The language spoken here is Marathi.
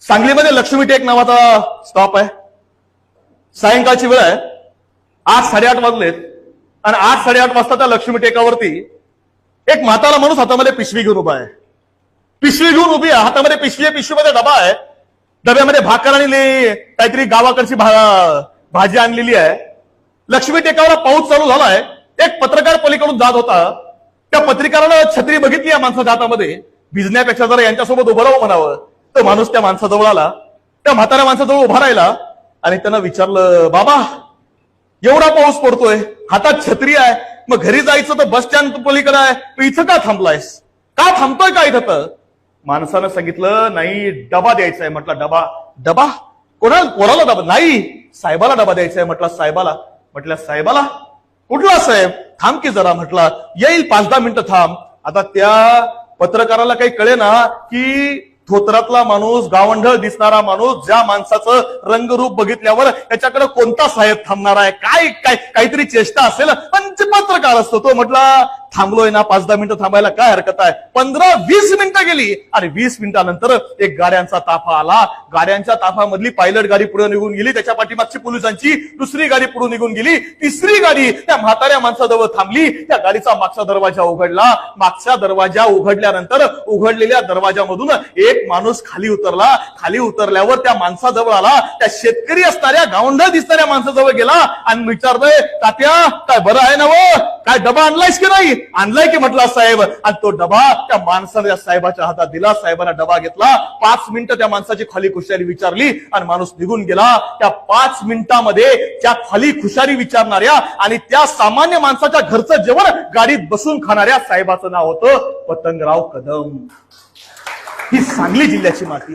सांगलीमध्ये लक्ष्मी टेक नावाचा स्टॉप आहे. सायंकाळची वेळ आहे. आठ साडेआठ वाजलेत. आणि आठ साडेआठ वाजता त्या लक्ष्मी टेकावरती एक म्हाताला माणूस हातामध्ये पिशवी घेऊन उभा आहे. पिशवी घेऊन उभी आहे. हातामध्ये पिशवी आहे पिशवीमध्ये डबा आहे. डब्यामध्ये भाकर आणली काहीतरी गावाकडची भा- भाजी आणलेली आहे. लक्ष्मी टेकावर पाऊस चालू झालाय. एक पत्रकार पलीकडून जात होता. त्या पत्रकारानं छत्री बघितली या माणसाच्या हातामध्ये. भिजण्यापेक्षा जरा यांच्यासोबत उभं राहावं म्हणावं. तो माणूस त्या माणसाजवळ आला त्या म्हाताऱ्या माणसाजवळ उभा राहिला आणि त्यानं विचारलं बाबा एवढा पाऊस पडतोय हातात छत्री आहे मग घरी जायचं तर बस स्टँड पलीकडे आहे तू इथं का थांबलायस? का थांबतोय का इथं? तर माणसानं सांगितलं नाही डबा द्यायचा आहे. म्हटलं डबा डबा? कोणाला कोणाला डबा? नाही साहेबाला डबा द्यायचा आहे. म्हटलं साहेबाला? म्हटलं साहेबाला? कुठला साहेब? थांब की जरा म्हटला येईल पाच दहा मिनिटं थांब. आता त्या पत्रकाराला काही कळे ना की धोत्रातला माणूस गावंढळ दिसणारा माणूस ज्या माणसाचं रंगरूप बघितल्यावर त्याच्याकडे कोणता साहेब थांबणार आहे? काय काय काहीतरी चेष्टा असेल पण पत्रकार असतो तो म्हटला थांबलोय ना पाच दहा मिनिटं थांबायला काय हरकत आहे? पंधरा वीस मिनिटं गेली. आणि वीस मिनिटानंतर एक गाड्यांचा ताफा आला. गाड्यांच्या ताफामधली पायलट गाडी पुढे निघून गेली त्याच्या पाठीमागची पोलिसांची दुसरी गाडी पुढे निघून गेली तिसरी गाडी त्या म्हाताऱ्या माणसाजवळ थांबली त्या गाडीचा मागचा दरवाजा उघडला. मागचा दरवाजा उघडल्यानंतर उघडलेल्या दरवाजामधून एक माणूस खाली उतरला. खाली उतरल्यावर त्या माणसाजवळ आला. त्या शेतकरी असणाऱ्या गावंढ दिसणाऱ्या माणसाजवळ गेला आणि विचारतोय तात्या काय बरं आहे ना व काय डबा आणलायस की नाही? आणलाय की म्हटला साहेब. आणि तो डबा त्या माणसाने साहेबाच्या हातात दिला. साहेबांना डबा घेतला. पाच मिनिटं त्या माणसाची खाली खुशारी विचारली आणि माणूस निघून गेला. त्या पाच मिनिटामध्ये त्या खाली खुशारी विचारणाऱ्या आणि त्या सामान्य माणसाच्या घरचं जेवण गाडीत बसून खाणाऱ्या साहेबाचं नाव होतं पतंगराव कदम. ही सांगली जिल्ह्याची माती